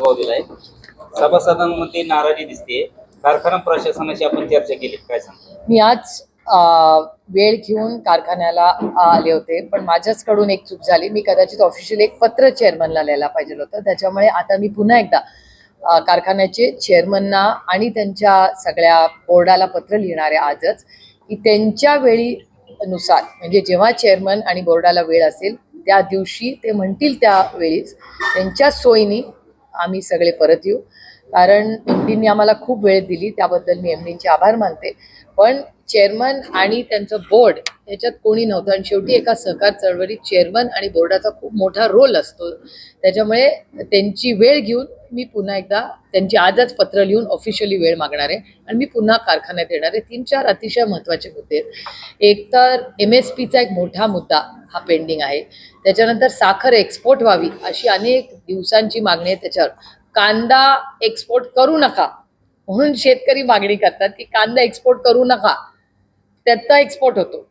दिलाय सभासदांमध्ये नाराजी दिसते. कारखाना प्रशासनाशी आपण चर्चा केली. काय सांग मी आज वेळ घेऊन कारखान्याला आले होते. पण माझ्याचकडून एक चूक झाली. मी कदाचित ऑफिशियल एक पत्र चेअरमनला लिहायला पाहिजे होतं. त्याच्यामुळे आता मी पुन्हा एकदा कारखान्याचे चेअरमनना आणि त्यांच्या सगळ्या बोर्डाला पत्र लिहिणार आहे आजच की त्यांच्या वेळीनुसार म्हणजे जेव्हा चेअरमन आणि बोर्डाला वेळ असेल त्या दिवशी ते म्हणतील त्या वेळीच त्यांच्या सोयीनी आम्ही सगळे परत येऊ. कारण एमडींनी आम्हाला खूप वेळ दिली त्याबद्दल मी एमडींचे आभार मानते. पण चेअरमन आणि त्यांचं बोर्ड याच्यात कोणी नव्हतं आणि शेवटी एका सहकार चळवळीत चेअरमन आणि बोर्डाचा खूप मोठा रोल असतो. त्याच्यामुळे त्यांची वेळ घेऊन मी पुन्हा एकदा त्यांची आजच पत्र लिहून ऑफिशियली वेळ मागणार आहे. आणि मी पुन्हा कारखान्यात येणार आहे. तीन चार अतिशय महत्त्वाचे मुद्दे आहेत. एक तर एम एस पीचा एक मोठा मुद्दा हा पेंडिंग आहे. त्याच्यानंतर साखर एक्सपोर्ट व्हावी अशी अनेक दिवसांची मागणी आहे त्याच्यावर. कांदा एक्सपोर्ट करू नका. म्हणून शेतकरी मागणी करतात की कांदा एक्सपोर्ट करू नका. त्याचा एक्सपोर्ट होतो.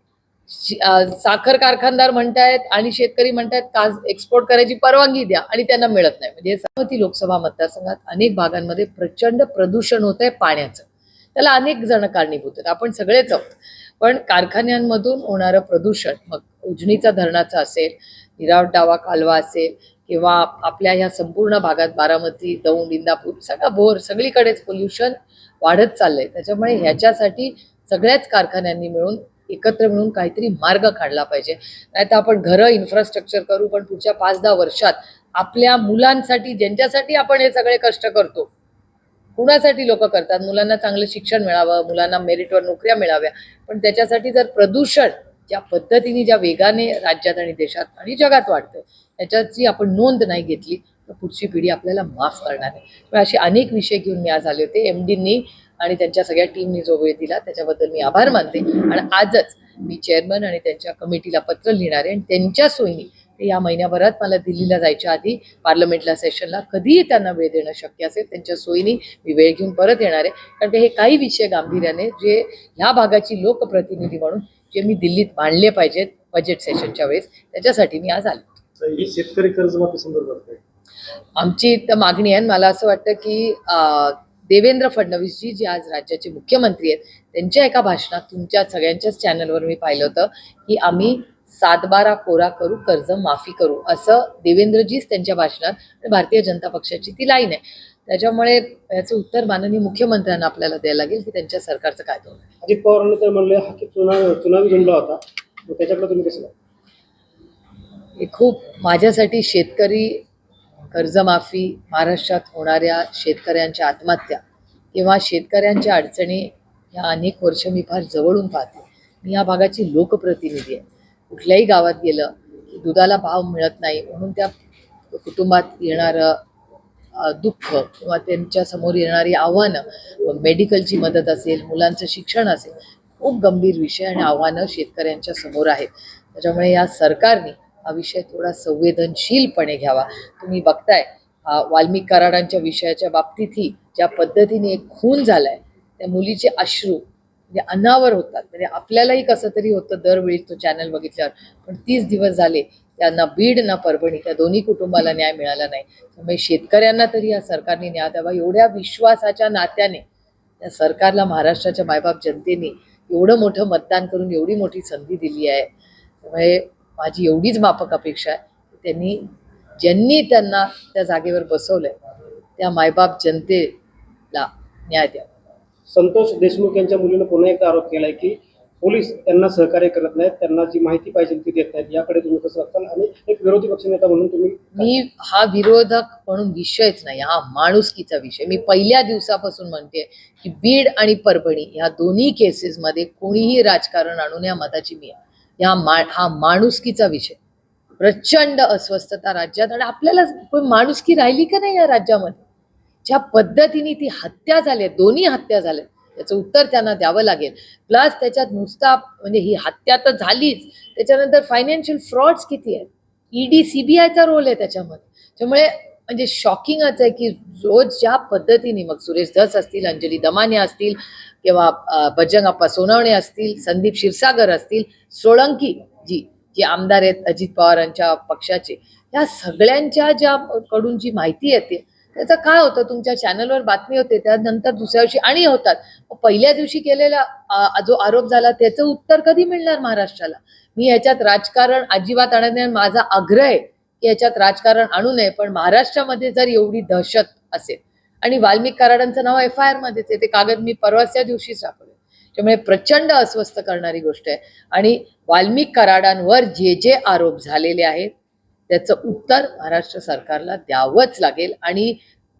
साखर कारखानदार म्हणतायत आणि शेतकरी म्हणतायत का एक्सपोर्ट करायची परवानगी द्या आणि त्यांना मिळत नाही. म्हणजे सावती लोकसभा मतदारसंघात अनेक भागांमध्ये प्रचंड प्रदूषण होत आहे पाण्याचं. त्याला अनेक जण कारणीभूत आहेत. आपण सगळेच आहोत. पण कारखान्यांमधून होणारं प्रदूषण मग उजनीचा धरणाचा असेल निराव डावा कालवा असेल किंवा आपल्या ह्या संपूर्ण भागात बारामती दौंड इंदापूर सगळा भोर सगळीकडेच पोल्युशन वाढत चाललंय. त्याच्यामुळे ह्याच्यासाठी सगळ्याच कारखान्यांनी मिळून एकत्र मिळून काहीतरी मार्ग काढला पाहिजे. नाहीतर आपण घरं इन्फ्रास्ट्रक्चर करू पण पुढच्या पाच दहा वर्षात आपल्या मुलांसाठी ज्यांच्यासाठी आपण हे सगळे कष्ट करतो कुणासाठी लोक करतात? मुलांना चांगलं शिक्षण मिळावं मुलांना मेरिटवर नोकऱ्या मिळाव्या पण त्याच्यासाठी जर प्रदूषण ज्या पद्धतीने ज्या वेगाने राज्यात आणि देशात आणि जगात वाढतं त्याच्याची आपण नोंद नाही घेतली तर पुढची पिढी आपल्याला माफ करणार आहे असे अनेक विषय घेऊन मी आज आले होते. एम डींनी आणि त्यांच्या सगळ्या टीमनी जो वेळ दिला त्याच्याबद्दल मी आभार मानते. आणि आजच मी चेअरमन आणि त्यांच्या कमिटीला पत्र लिहिणार आहे आणि त्यांच्या सोयीने ते या महिन्याभरात मला दिल्लीला जायच्या आधी पार्लमेंटला सेशनला कधीही त्यांना वेळ देणं शक्य असेल त्यांच्या सोयीने मी वेळ घेऊन परत येणार. आहे कारण ते हे काही विषय गांभीर्याने जे ह्या भागाची लोकप्रतिनिधी म्हणून जे मी दिल्लीत मांडले पाहिजेत बजेट सेशनच्या वेळेस त्याच्यासाठी मी आज आले. ही शेतकरी कर्जमाफी संदर्भात आमची तर मागणी आहे मला असं वाटतं की देवेंद्र फडणवीसजी जे आज राज्याचे मुख्यमंत्री आहेत त्यांच्या एका भाषणात तुमच्या सगळ्यांच्याच चॅनलवर मी पाहिलं होतं की आम्ही सातबारा कोरा करू कर्ज माफी करू असं देवेंद्रजीच त्यांच्या भाषणात आणि भारतीय जनता पक्षाची ती लाईन आहे त्याच्यामुळे याचं उत्तर माननीय मुख्यमंत्र्यांना आपल्याला द्यायला लागेल की त्यांच्या सरकारचं काय धोरण. अजित पवारांनी तर म्हणले हा की चुनाव चुनावी जुमला होता त्याच्याकडे तुम्ही कसं? हे खूप माझ्यासाठी शेतकरी कर्जमाफी महाराष्ट्रात होणाऱ्या शेतकऱ्यांच्या आत्महत्या किंवा शेतकऱ्यांच्या अडचणी ह्या अनेक वर्ष मी फार जवळून पाहते. मी या भागाची लोकप्रतिनिधी आहे. कुठल्याही गावात गेलं की दुधाला भाव मिळत नाही म्हणून त्या कुटुंबात येणारं दुःख किंवा त्यांच्यासमोर येणारी आव्हानं मग मेडिकलची मदत असेल मुलांचं शिक्षण असेल खूप गंभीर विषय आणि आव्हानं शेतकऱ्यांच्या समोर आहेत. त्याच्यामुळे या सरकारने हा विषय थोडा संवेदनशीलपणे घ्यावा. तुम्ही बघताय हा वाल्मिक कराडांच्या विषयाच्या बाबतीतही ज्या पद्धतीने एक खून झालाय त्या मुलीचे अश्रू म्हणजे अनावर होतात. म्हणजे आपल्यालाही कसं तरी होतं दरवेळी तो चॅनल बघितल्यावर पण तीस दिवस झाले त्यांना बीड ना परभणी त्या दोन्ही कुटुंबाला न्याय मिळाला नाही. त्यामुळे शेतकऱ्यांना तरी या सरकारने न्याय द्यावा. एवढ्या विश्वासाच्या नात्याने या सरकारला महाराष्ट्राच्या मायबाप जनतेने एवढं मोठं मतदान करून एवढी मोठी संधी दिली आहे. त्यामुळे माझी एवढीच माफक अपेक्षा आहे. त्यांनी ज्यांनी त्यांना त्या जागेवर बसवलंय त्या मायबाप जनतेला न्याय द्यावा संतोष देशमुख यांच्या मुलीनं पुन्हा एक आरोप केलाय की पोलीस त्यांना सहकार्य करत नाहीत त्यांना जी माहिती पाहिजे ती देत नाहीत. याकडे तुम्ही कसं बघताल? आणि एक विरोधी पक्षनेता म्हणून तुम्ही मी हा विरोधक म्हणून विषयच नाही हा माणुसकीचा विषय. मी पहिल्या दिवसापासून म्हणते की बीड आणि परभणी ह्या दोन्ही केसेसमध्ये कोणीही राजकारण आणून या मताची मी आहे. या मा हा माणुसकीचा विषय. प्रचंड अस्वस्थता राज्यात आणि आपल्याला पण माणुसकी राहिली का नाही या राज्यामध्ये? ज्या पद्धतीने ती हत्या झाली दोन्ही हत्या झाल्या त्याचं उत्तर त्यांना द्यावं लागेल. प्लस त्याच्यात नुसता म्हणजे ही हत्या तर झालीच त्याच्यानंतर फायनान्शियल फ्रॉड्स किती आहेत? ईडी सीबीआयचा रोल आहे त्याच्यामध्ये. त्यामुळे म्हणजे शॉकिंगच आहे की रोज ज्या पद्धतीने मग सुरेश धस असतील अंजली दमाने असतील किंवा अं, बजरंग अप्पा सोनवणे असतील संदीप क्षीरसागर असतील सोळंकी जी जे आमदार आहेत अजित पवारांच्या पक्षाचे या सगळ्यांच्या ज्या कडून जी माहिती येते त्याचं काय होतं? तुमच्या चॅनलवर बातमी होते त्यानंतर दुसऱ्या दिवशी आणि होतात. पहिल्या दिवशी केलेला जो आरोप झाला त्याचं उत्तर कधी मिळणार महाराष्ट्राला? मी याच्यात राजकारण अजिबात आणत नाही माझा आग्रह आहे याच्यात राजकारण आणू नये पण महाराष्ट्रामध्ये जर एवढी दहशत असेल आणि वाल्मिक कराडांचं नाव एफ आय आरमध्येच आहे ते कागद मी परवाच्या दिवशीच दाखवले त्यामुळे प्रचंड अस्वस्थ करणारी गोष्ट आहे. आणि वाल्मिक कराडांवर जे जे आरोप झालेले आहेत त्याचं उत्तर महाराष्ट्र सरकारला द्यावंच लागेल. आणि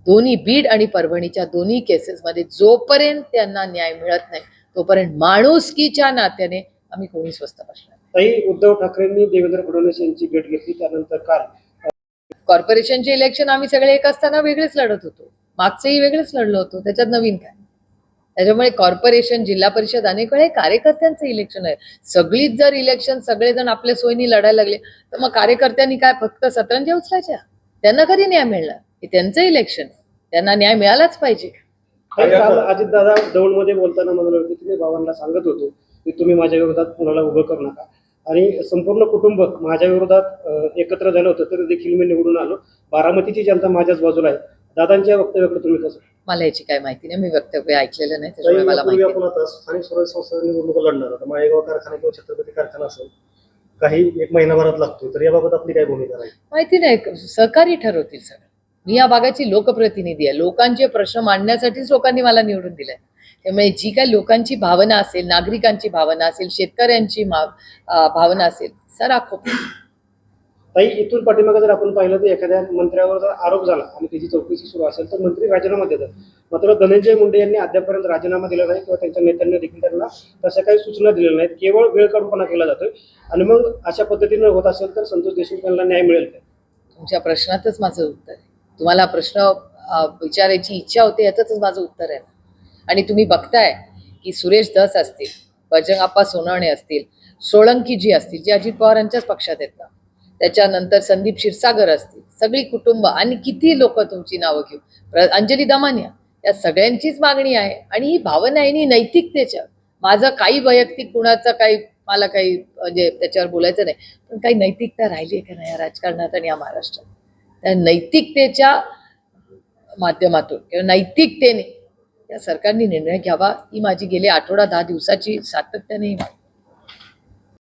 दोन्ही बीड आणि परभणीच्या दोन्ही केसेसमध्ये जोपर्यंत त्यांना न्याय मिळत नाही तोपर्यंत माणुसकीच्या नात्याने आम्ही कोणी स्वस्त बसणार नाही. ताई उद्धव ठाकरेंनी देवेंद्र फडणवीस यांची भेट घेतली त्यानंतर काल कॉर्पोरेशनचे इलेक्शन आम्ही सगळे एक असताना वेगळेच लढत होतो. मागचंही वेगळेच लढलो होतो त्याच्यात नवीन काय? त्याच्यामुळे कॉर्पोरेशन जिल्हा परिषद अनेक वेळे कार्यकर्त्यांचं इलेक्शन आहे. सगळीच जर इलेक्शन सगळेजण आपल्या सोयीने लढायला लागले तर मग कार्यकर्त्यांनी काय फक्त सतरंजा उचलायच्या? त्यांना कधी न्याय मिळणार? हे त्यांचं इलेक्शन. त्यांना न्याय मिळालाच पाहिजे. अजितदादा दौंडमध्ये बोलताना म्हणाले होते की मी बाबांना सांगत होतो की तुम्ही माझ्या विरोधात कुणाला उभं करू नका. आणि संपूर्ण कुटुंब माझ्या विरोधात एकत्र झालं होतं तरी देखील मी निवडून आलो. बारामतीची जनता माझ्याच बाजूला आहे. दादांच्या वक्तव्याकडे तुम्ही कसं? मला याची काय माहिती नाही. मी वक्तव्य ऐकलेलं नाही त्याच्यामुळे मला माहिती आपण आता स्थानिक स्वराज्य संस्था निवडणूक लढणार आता माळेगाव कारखाना किंवा छत्रपती कारखाना असेल काही एक महिनाभरात लागतो तर याबाबत आपली काय भूमिका राहील? माहिती नाही. सहकारी ठरवतील सगळं. मी या भागाची लोकप्रतिनिधी आहे. लोकांचे प्रश्न मांडण्यासाठीच लोकांनी मला निवडून दिलंय. त्यामुळे जी काही लोकांची भावना असेल नागरिकांची भावना असेल शेतकऱ्यांची भावना असेल सर आखो ताई इथून पाठीमागे जर आपण पाहिलं तर एखाद्या मंत्र्यावर जर आरोप झाला आणि त्याची चौकशी सुरू असेल तर मंत्री राजीनामा देतात. मात्र धनंजय मुंडे यांनी अद्यापर्यंत राजीनामा दिला नाही किंवा त्यांच्या नेत्यांनी देखील त्यांना तशा काही सूचना दिलेल्या नाहीत. केवळ वेळ काढूपणा केला जातोय. आणि मग अशा पद्धतीनं होत असेल तर संतोष देशमुख यांना न्याय मिळेल का? तुमच्या प्रश्नातच माझं उत्तर आहे. तुम्हाला प्रश्न विचारायची इच्छा होते याचंच माझं उत्तर आहे. आणि तुम्ही बघताय की सुरेश धस असतील बजरंगाप्पा सोनवणे असतील सोळंकी जी असतील जे अजित पवारांच्याच पक्षात आहेत ना त्याच्यानंतर संदीप क्षीरसागर असतील सगळी कुटुंब आणि किती लोक तुमची नावं घेऊ प्र- अंजली दमानिया या सगळ्यांचीच मागणी आहे. आणि ही भावना आहे आणि नैतिकतेच्या. माझं काही वैयक्तिक कुणाचं काही मला काही म्हणजे त्याच्यावर बोलायचं नाही पण काही नैतिकता राहिली आहे का नाही या राजकारणात आणि या महाराष्ट्रात? त्या नैतिकतेच्या माध्यमातून किंवा नैतिकतेने या सरकारने निर्णय घ्यावा. ही माझी गेले आठवडा दहा दिवसाची सातत्याने ही मागणी